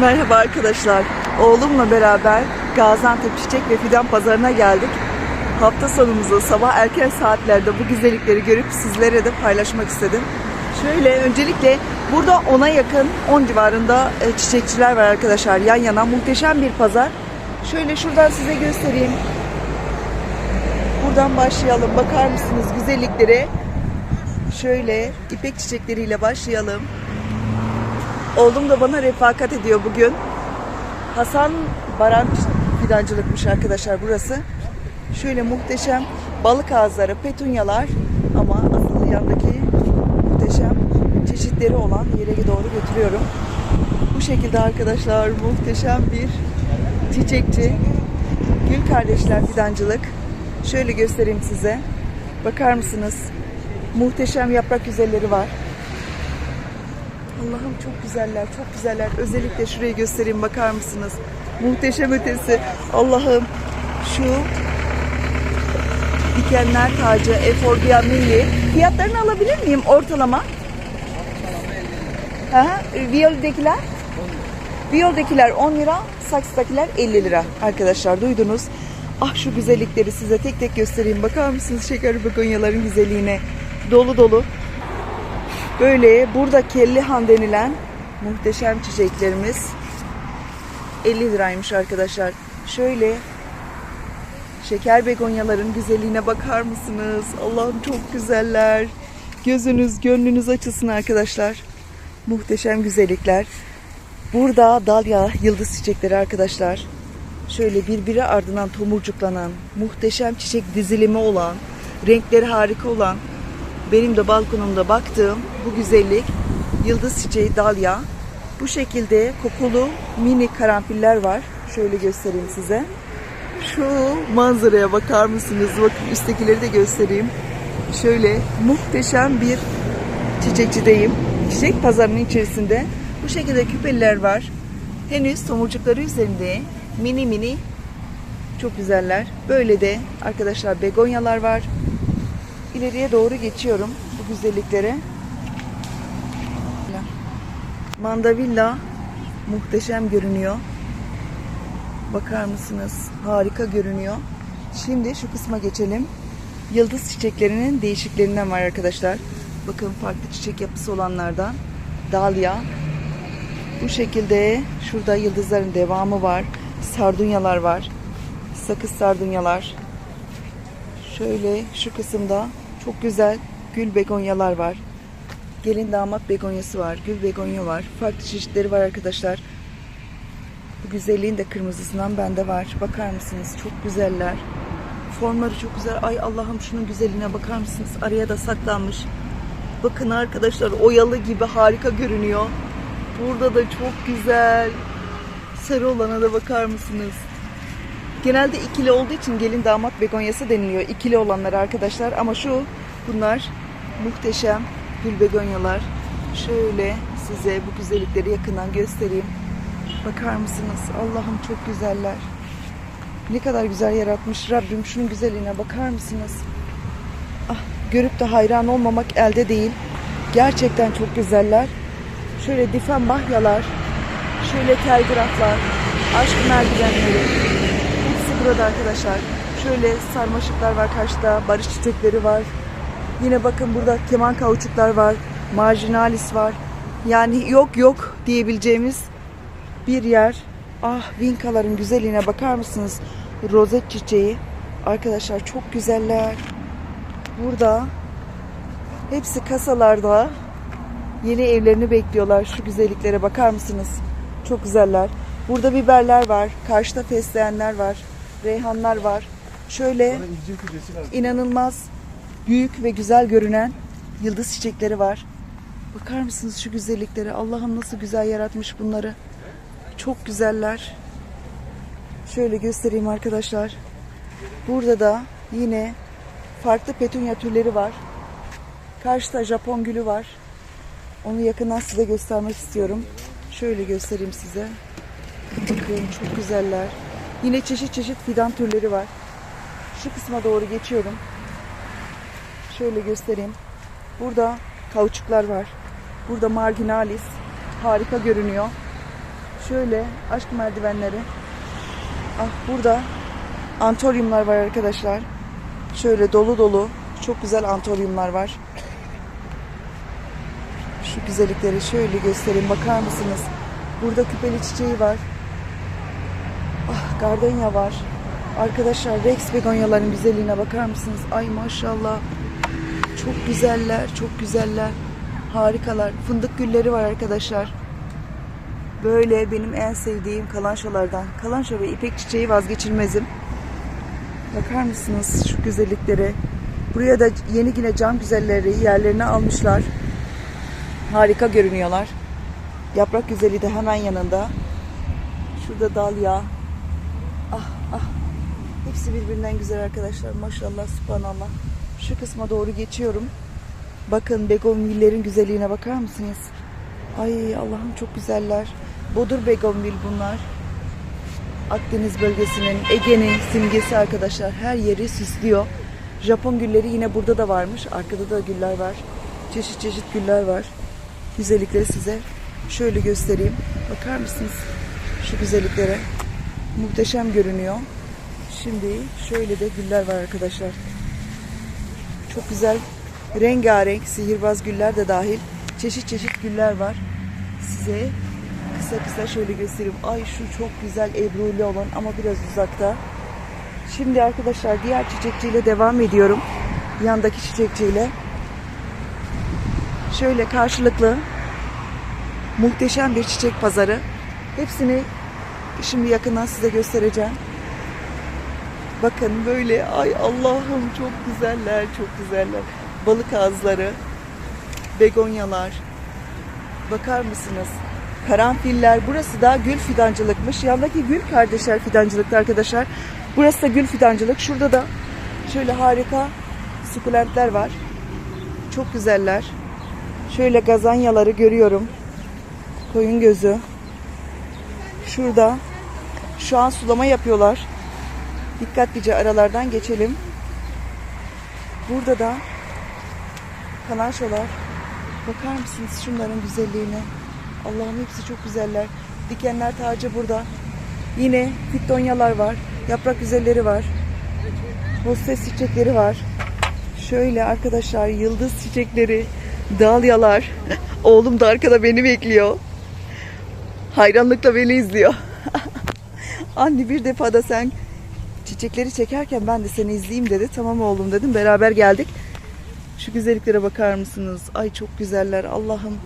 Merhaba arkadaşlar. Oğlumla beraber Gaziantep Çiçek ve Fidan Pazarı'na geldik. Hafta sonumuzu sabah erken saatlerde bu güzellikleri görüp sizlere de paylaşmak istedim. Şöyle öncelikle burada 10'a yakın 10 civarında e, çiçekçiler var arkadaşlar. Yan yana muhteşem bir pazar. Şöyle şuradan size göstereyim. Buradan başlayalım. Bakar mısınız güzelliklere? Şöyle ipek çiçekleriyle başlayalım. Oğlum da bana refakat ediyor bugün. Hasan Baran fidancılıkmış arkadaşlar burası. Şöyle muhteşem balık ağızları, petunyalar ama asıl yandaki muhteşem çeşitleri olan yere doğru götürüyorum. Bu şekilde arkadaşlar muhteşem bir çiçekçi. Gül Kardeşler Fidancılık. Şöyle göstereyim size. Bakar mısınız? Muhteşem yaprak güzelleri var. Allah'ım çok güzeller, çok güzeller. Özellikle şurayı göstereyim bakar mısınız? Muhteşem ötesi. Allah'ım şu dikenler tacı Eforbia Milli. Fiyatlarını alabilir miyim ortalama? Ha, Viyol'dekiler? Viyol'dekiler 10 lira, saksıdakiler 50 lira. Arkadaşlar duydunuz. Ah şu güzellikleri size tek tek göstereyim. Bakar mısınız şeker begonyaların güzelliğine? Dolu dolu. Böyle burada kellihan denilen muhteşem çiçeklerimiz 50 liraymış arkadaşlar. Şöyle şeker begonyaların güzelliğine bakar mısınız? Allah'ım çok güzeller. Gözünüz, gönlünüz açılsın arkadaşlar. Muhteşem güzellikler. Burada dalya yıldız çiçekleri arkadaşlar. Şöyle birbiri ardından tomurcuklanan, muhteşem çiçek dizilimi olan, renkleri harika olan benim de balkonumda baktığım bu güzellik yıldız çiçeği dalya. Bu şekilde kokulu mini karanfiller var. Şöyle göstereyim size. Şu manzaraya bakar mısınız? Bakın üsttekileri de göstereyim. Şöyle muhteşem bir çiçekçideyim. Çiçek pazarının içerisinde. Bu şekilde küpeliler var. Henüz tomurcukları üzerinde mini mini çok güzeller. Böyle de arkadaşlar begonyalar var. İleriye doğru geçiyorum bu güzelliklere. Mandavilla muhteşem görünüyor. Bakar mısınız? Harika görünüyor. Şimdi şu kısma geçelim. Yıldız çiçeklerinin değişiklerinden var arkadaşlar. Bakın farklı çiçek yapısı olanlardan. Dalya. Bu şekilde şurada yıldızların devamı var. Sardunyalar var. Sakız sardunyalar. Şöyle şu kısımda çok güzel gül begonyalar var. Gelin damat begonyası var. Gül begonya var. Farklı çeşitleri var arkadaşlar. Bu güzelliğin de kırmızısından bende var. Bakar mısınız? Çok güzeller. Formları çok güzel. Ay Allah'ım şunun güzelliğine bakar mısınız? Araya da saklanmış. Bakın arkadaşlar oyalı gibi harika görünüyor. Burada da çok güzel. Sarı olana da bakar mısınız? Genelde ikili olduğu için gelin damat begonyası deniliyor. İkili olanlar arkadaşlar ama şu bunlar muhteşem gül begonyalar. Şöyle size bu güzellikleri yakından göstereyim. Bakar mısınız? Allah'ım çok güzeller. Ne kadar güzel yaratmış Rabbim şunun güzelliğine bakar mısınız? Ah, görüp de hayran olmamak elde değil. Gerçekten çok güzeller. Şöyle difen bahyalar, şöyle telgraflar, aşk merdivenleri, burada arkadaşlar. Şöyle sarmaşıklar var karşıda, barış çiçekleri var. Yine bakın burada keman kauçuklar var, marjinalis var. Yani yok yok diyebileceğimiz bir yer. Ah vinkaların güzelliğine bakar mısınız? Rozet çiçeği. Arkadaşlar çok güzeller. Burada hepsi kasalarda yeni evlerini bekliyorlar. Şu güzelliklere bakar mısınız? Çok güzeller. Burada biberler var. Karşıda fesleğenler var. Reyhanlar var. Şöyle inanılmaz büyük ve güzel görünen yıldız çiçekleri var. Bakar mısınız şu güzelliklere? Allah'ım nasıl güzel yaratmış bunları. Çok güzeller. Şöyle göstereyim arkadaşlar. Burada da yine farklı petunya türleri var. Karşıda Japon gülü var. Onu yakından size göstermek istiyorum. Şöyle göstereyim size. Bakın çok güzeller. Yine çeşit çeşit fidan türleri var. Şu kısma doğru geçiyorum. Şöyle göstereyim. Burada kauçuklar var. Burada marginalis. Harika görünüyor. Şöyle aşk merdivenleri. Ah burada antoryumlar var arkadaşlar. Şöyle dolu dolu çok güzel antoryumlar var. Şu güzellikleri şöyle göstereyim bakar mısınız? Burada küpeli çiçeği var. Gardenya var. Arkadaşlar Rex begonyaların güzelliğine bakar mısınız? Ay maşallah. Çok güzeller, çok güzeller. Harikalar. Fındık gülleri var arkadaşlar. Böyle benim en sevdiğim kalançolardan. Kalanço ve ipek çiçeği vazgeçilmezim. Bakar mısınız şu güzelliklere? Buraya da yeni yine cam güzelleri yerlerine almışlar. Harika görünüyorlar. Yaprak güzeli de hemen yanında. Şurada dalya. Ah ah. Hepsi birbirinden güzel arkadaşlar. Maşallah, subhanallah. Şu kısma doğru geçiyorum. Bakın begonvillerin güzelliğine bakar mısınız? Ay Allah'ım çok güzeller. Bodur begonvil bunlar. Akdeniz bölgesinin, Ege'nin simgesi arkadaşlar. Her yeri süslüyor. Japon gülleri yine burada da varmış. Arkada da güller var. Çeşit çeşit güller var. Güzellikleri size şöyle göstereyim. Bakar mısınız şu güzelliklere? Muhteşem görünüyor. Şimdi şöyle de güller var arkadaşlar. Çok güzel rengarenk sihirbaz güller de dahil çeşit çeşit güller var. Size kısa kısa şöyle göstereyim. Ay şu çok güzel ebruli olan ama biraz uzakta. Şimdi arkadaşlar diğer çiçekçiyle devam ediyorum. Yandaki çiçekçiyle. Şöyle karşılıklı muhteşem bir çiçek pazarı. Hepsini şimdi yakından size göstereceğim. Bakın böyle ay Allah'ım çok güzeller, çok güzeller. Balık ağızları, begonyalar. Bakar mısınız? Karanfiller. Burası da gül fidancılıkmış. Yandaki gül kardeşler fidancılıkta arkadaşlar. Burası da gül fidancılık. Şurada da şöyle harika sukulentler var. Çok güzeller. Şöyle gazanyaları görüyorum. Koyun gözü. Şurada şu an sulama yapıyorlar. Dikkatlice aralardan geçelim. Burada da kalançolar. Bakar mısınız şunların güzelliğine? Allah'ım hepsi çok güzeller. Dikenler tacı burada. Yine fitonyalar var. Yaprak güzelleri var. Hostes çiçekleri var. Şöyle arkadaşlar yıldız çiçekleri, dalyalar. Oğlum da arkada beni bekliyor. Hayranlıkla beni izliyor. Anne bir defa da sen çiçekleri çekerken ben de seni izleyeyim dedi. Tamam oğlum dedim. Beraber geldik. Şu güzelliklere bakar mısınız? Ay çok güzeller. Allah'ım.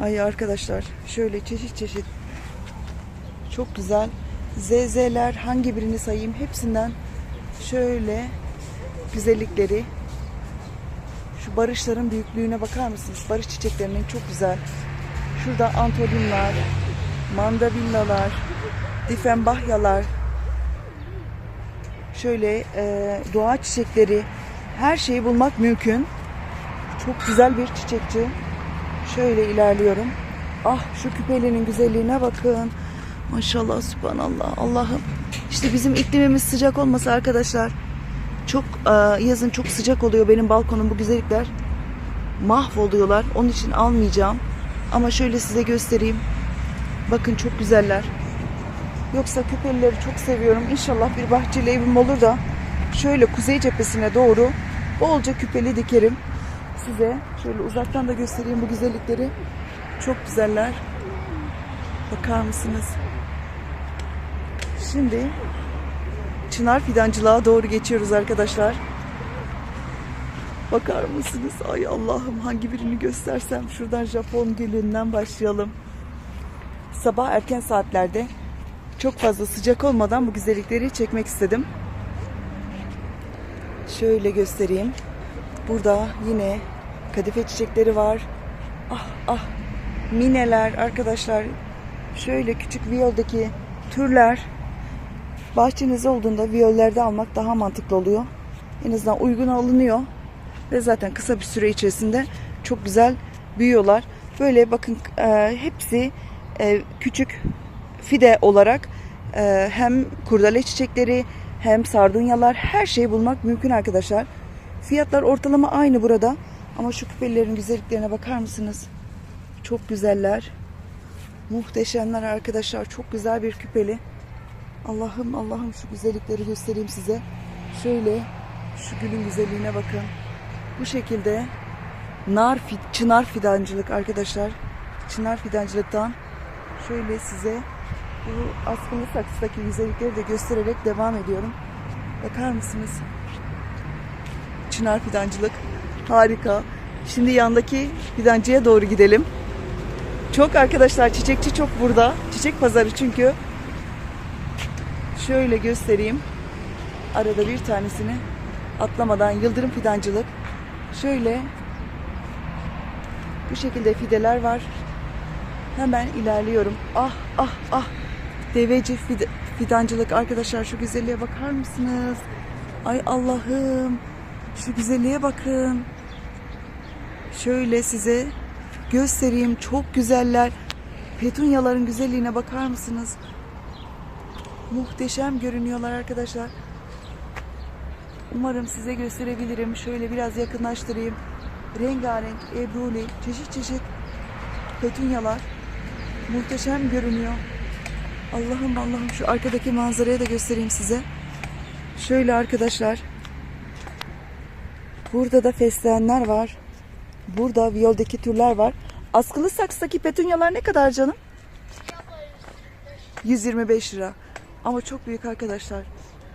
Ay arkadaşlar şöyle çeşit çeşit çok güzel ZZ'ler hangi birini sayayım hepsinden şöyle güzellikleri şu barışların büyüklüğüne bakar mısınız? Barış çiçeklerinin çok güzel. Şurada antolinler, mandavillalar, difenbahyalar, şöyle e, doğa çiçekleri, her şeyi bulmak mümkün. Çok güzel bir çiçekçi. Şöyle ilerliyorum. Ah şu küpelerin güzelliğine bakın. Maşallah subhanallah. Allah'ım. İşte bizim iklimimiz sıcak olmasa arkadaşlar çok e, yazın çok sıcak oluyor benim balkonum bu güzellikler. Mahvoluyorlar. Onun için almayacağım. Ama şöyle size göstereyim. Bakın çok güzeller. Yoksa küpelileri çok seviyorum. İnşallah bir bahçeli evim olur da şöyle kuzey cephesine doğru bolca küpeli dikerim. Size şöyle uzaktan da göstereyim bu güzellikleri. Çok güzeller. Bakar mısınız? Şimdi çınar fidancılığa doğru geçiyoruz arkadaşlar. Bakar mısınız? Ay Allah'ım hangi birini göstersem şuradan Japon gülünden başlayalım. Sabah erken saatlerde çok fazla sıcak olmadan bu güzellikleri çekmek istedim. Şöyle göstereyim. Burada yine kadife çiçekleri var. Ah ah mineler arkadaşlar. Şöyle küçük viyoldaki türler. Bahçeniz olduğunda viyollerde almak daha mantıklı oluyor. En azından uygun alınıyor. Ve zaten kısa bir süre içerisinde çok güzel büyüyorlar. Böyle bakın e, hepsi e, küçük fide olarak e, hem kurdele çiçekleri hem sardunyalar her şeyi bulmak mümkün arkadaşlar. Fiyatlar ortalama aynı burada. Ama şu küpelerin güzelliklerine bakar mısınız? Çok güzeller. Muhteşemler arkadaşlar. Çok güzel bir küpeli. Allah'ım Allah'ım şu güzellikleri göstereyim size. Şöyle şu gülün güzelliğine bakın. Bu şekilde nar çınar fidancılık arkadaşlar. Çınar fidancılıktan şöyle size bu askılı saksıdaki güzellikleri de göstererek devam ediyorum. Bakar mısınız? Çınar fidancılık harika. Şimdi yandaki fidancıya doğru gidelim. Çok arkadaşlar çiçekçi çok burada. Çiçek pazarı çünkü. Şöyle göstereyim. Arada bir tanesini atlamadan yıldırım fidancılık. Şöyle bu şekilde fideler var. Hemen ilerliyorum. Ah ah ah. Deveci fide- fidancılık arkadaşlar şu güzelliğe bakar mısınız? Ay Allah'ım. Şu güzelliğe bakın. Şöyle size göstereyim. Çok güzeller. Petunyaların güzelliğine bakar mısınız? Muhteşem görünüyorlar arkadaşlar. Umarım size gösterebilirim. Şöyle biraz yakınlaştırayım. Rengarenk, ebruli, çeşit çeşit petunyalar. Muhteşem görünüyor. Allah'ım Allah'ım şu arkadaki manzarayı da göstereyim size. Şöyle arkadaşlar. Burada da fesleğenler var. Burada viyoldaki türler var. Askılı saksıdaki petunyalar ne kadar canım? 125 lira. Ama çok büyük arkadaşlar.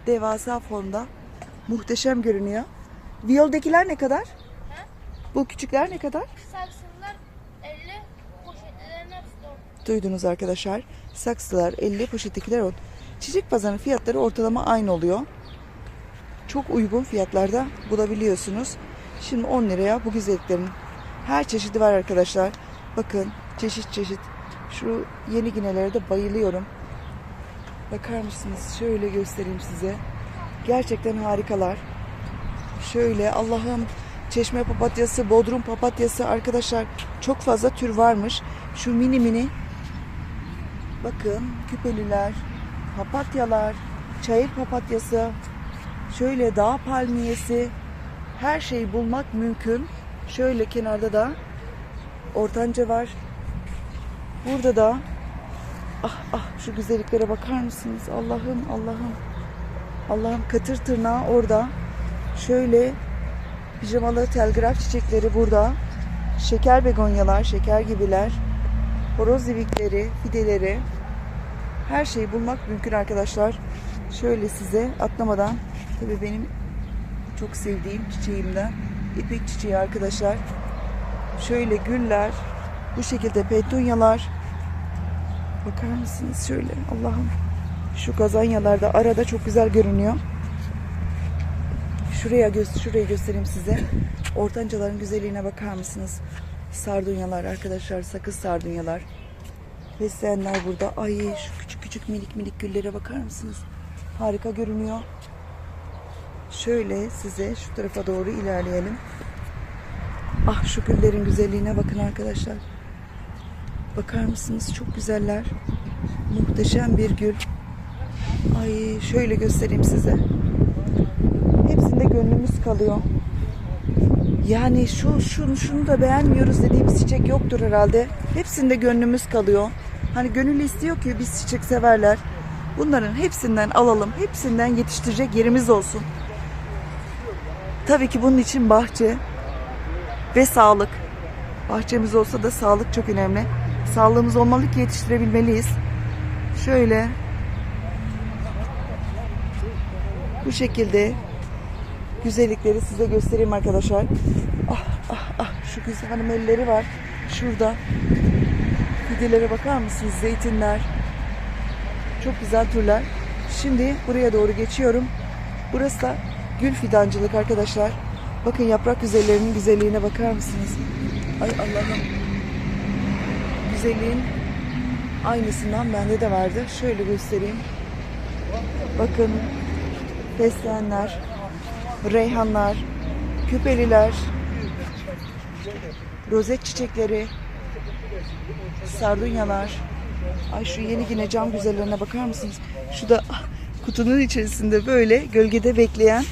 Devasa formda. Muhteşem görünüyor. Viyoldakiler ne kadar? Bu küçükler ne kadar? Saksılar 50, poşetlerin hepsi. Duydunuz arkadaşlar. Saksılar 50, poşettekiler 10. Çiçek pazarının fiyatları ortalama aynı oluyor. Çok uygun fiyatlarda bulabiliyorsunuz. Şimdi 10 liraya bu güzelliklerin her çeşidi var arkadaşlar. Bakın çeşit çeşit. Şu yeni ginelere de bayılıyorum. Bakar mısınız? Şöyle göstereyim size. Gerçekten harikalar. Şöyle Allah'ım çeşme papatyası, bodrum papatyası arkadaşlar çok fazla tür varmış. Şu mini mini bakın küpeliler, papatyalar, çayır papatyası, şöyle dağ palmiyesi her şeyi bulmak mümkün. Şöyle kenarda da ortanca var. Burada da ah ah şu güzelliklere bakar mısınız? Allah'ım Allah'ım. Allah'ım katır tırnağı orada. Şöyle pijamalı telgraf çiçekleri burada. Şeker begonyalar, şeker gibiler. Horoz zibikleri, fideleri. Her şeyi bulmak mümkün arkadaşlar. Şöyle size atlamadan tabii benim çok sevdiğim çiçeğimden ipek çiçeği arkadaşlar. Şöyle güller, bu şekilde petunyalar. Bakar mısınız şöyle Allah'ım. Şu kazanyalar da arada çok güzel görünüyor. Şuraya gö şurayı göstereyim size. Ortancaların güzelliğine bakar mısınız? Sardunyalar arkadaşlar, sakız sardunyalar. Fesleğenler burada. Ay şu küçük küçük minik minik güllere bakar mısınız? Harika görünüyor. Şöyle size şu tarafa doğru ilerleyelim. Ah şu güllerin güzelliğine bakın arkadaşlar. Bakar mısınız? Çok güzeller. Muhteşem bir gül. Ay şöyle göstereyim size. Hepsinde gönlümüz kalıyor. Yani şu şunu şunu da beğenmiyoruz dediğimiz çiçek yoktur herhalde. Hepsinde gönlümüz kalıyor. Hani gönül istiyor ki biz çiçek severler. Bunların hepsinden alalım. Hepsinden yetiştirecek yerimiz olsun. Tabii ki bunun için bahçe ve sağlık. Bahçemiz olsa da sağlık çok önemli. Sağlığımız olmalı ki yetiştirebilmeliyiz. Şöyle bu şekilde güzellikleri size göstereyim arkadaşlar. Ah ah ah şu güzel hanım elleri var. Şurada. Fidelere bakar mısınız? Zeytinler. Çok güzel türler. Şimdi buraya doğru geçiyorum. Burası da gül fidancılık arkadaşlar. Bakın yaprak güzellerinin güzelliğine bakar mısınız? Ay Allah'ım. Güzelliğin aynısından bende de vardı. Şöyle göstereyim. Bakın fesleğenler, reyhanlar, küpeliler, rozet çiçekleri, sardunyalar. Ay şu yeni yine cam güzellerine bakar mısınız? Şu da kutunun içerisinde böyle gölgede bekleyen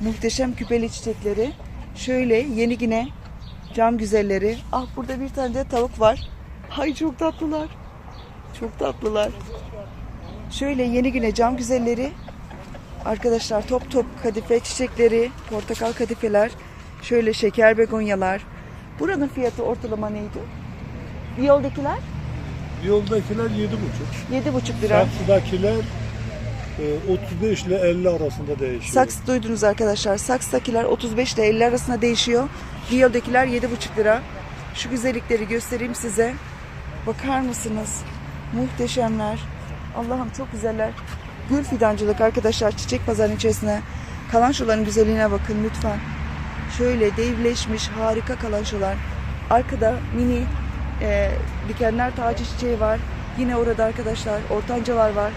muhteşem küpeli çiçekleri. Şöyle yeni yine cam güzelleri. Ah burada bir tane de tavuk var. Ay çok tatlılar. Çok tatlılar. Şöyle yeni güne cam güzelleri. Arkadaşlar top top kadife çiçekleri, portakal kadifeler, şöyle şeker begonyalar. Buranın fiyatı ortalama neydi? Yoldakiler Yoldakiler 7,5. 7,5 lira. Saksıdakiler e, 35 ile 50 arasında değişiyor. Saks duydunuz arkadaşlar. Saks'takiler 35 ile 50 arasında değişiyor. Rio'dakiler 7,5 lira. Şu güzellikleri göstereyim size. Bakar mısınız? Muhteşemler. Allah'ım çok güzeller. Gül fidancılık arkadaşlar çiçek pazarının içerisine. Kalançoların güzelliğine bakın lütfen. Şöyle devleşmiş harika kalançolar. Arkada mini e, dikenler tacı çiçeği var. Yine orada arkadaşlar ortancalar var.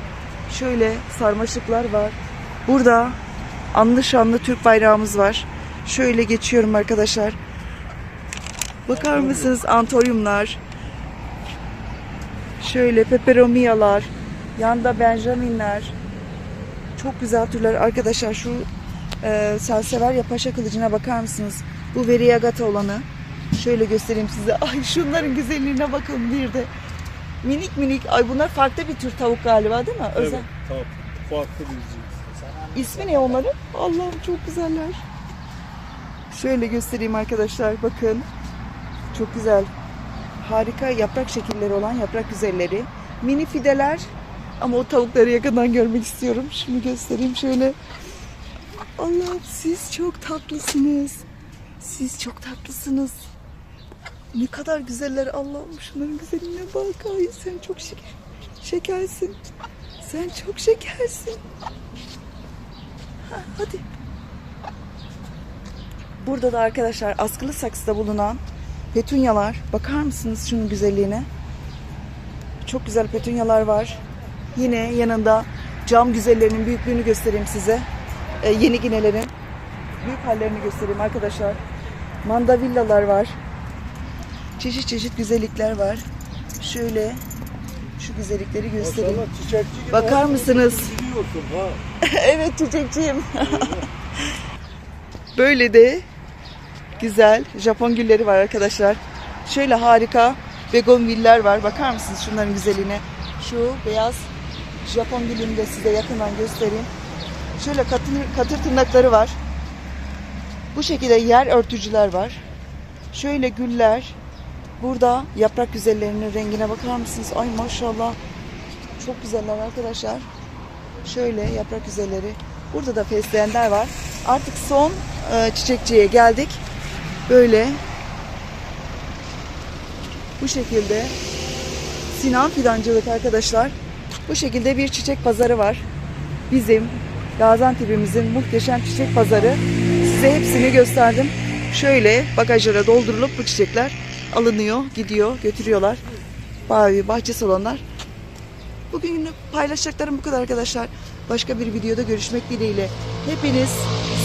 Şöyle sarmaşıklar var. Burada anlı şanlı Türk bayrağımız var. Şöyle geçiyorum arkadaşlar. Bakar mısınız antoryumlar? Şöyle peperomiyalar. Yanda benjaminler. Çok güzel türler arkadaşlar. Şu e, salsever ya paşa kılıcına bakar mısınız? Bu veriagata olanı. Şöyle göstereyim size. Ay şunların güzelliğine bakın bir de. Minik minik. Ay bunlar farklı bir tür tavuk galiba değil mi? Özel. Evet, tabii. Farklı bir cins. İsmi ne onların? Allah'ım çok güzeller. Şöyle göstereyim arkadaşlar. Bakın. Çok güzel. Harika yaprak şekilleri olan yaprak güzelleri. Mini fideler. Ama o tavukları yakından görmek istiyorum. Şimdi göstereyim şöyle. Allah'ım siz çok tatlısınız. Siz çok tatlısınız. Ne kadar güzeller Allah'ım şunların güzelliğine bak. Ay sen çok şeker, şekersin. Sen çok şekersin. Ha, hadi. Burada da arkadaşlar askılı saksıda bulunan petunyalar. Bakar mısınız şunun güzelliğine? Çok güzel petunyalar var. Yine yanında cam güzellerinin büyüklüğünü göstereyim size. Ee, yeni ginelerin büyük hallerini göstereyim arkadaşlar. Mandavillalar var. Çeşit çeşit güzellikler var. Şöyle şu güzellikleri göstereyim. Maşallah Bakar mısınız? evet çiçekçiyim. Böyle de güzel Japon gülleri var arkadaşlar. Şöyle harika begonviller var. Bakar mısınız şunların güzelliğine? Şu beyaz Japon gülünü de size yakından göstereyim. Şöyle katır, katır tırnakları var. Bu şekilde yer örtücüler var. Şöyle güller. Burada yaprak güzellerinin rengine bakar mısınız? Ay maşallah. Çok güzeller arkadaşlar. Şöyle yaprak güzelleri. Burada da fesleğenler var. Artık son e, çiçekçiye geldik. Böyle bu şekilde Sinan Fidancılık arkadaşlar. Bu şekilde bir çiçek pazarı var. Bizim Gaziantep'imizin muhteşem çiçek pazarı. Size hepsini gösterdim. Şöyle bagajlara doldurulup bu çiçekler alınıyor, gidiyor, götürüyorlar. Bahçesi olanlar Bugün paylaşacaklarım bu kadar arkadaşlar. Başka bir videoda görüşmek dileğiyle. Hepiniz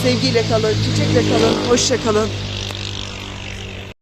sevgiyle kalın, çiçekle kalın, hoşça kalın.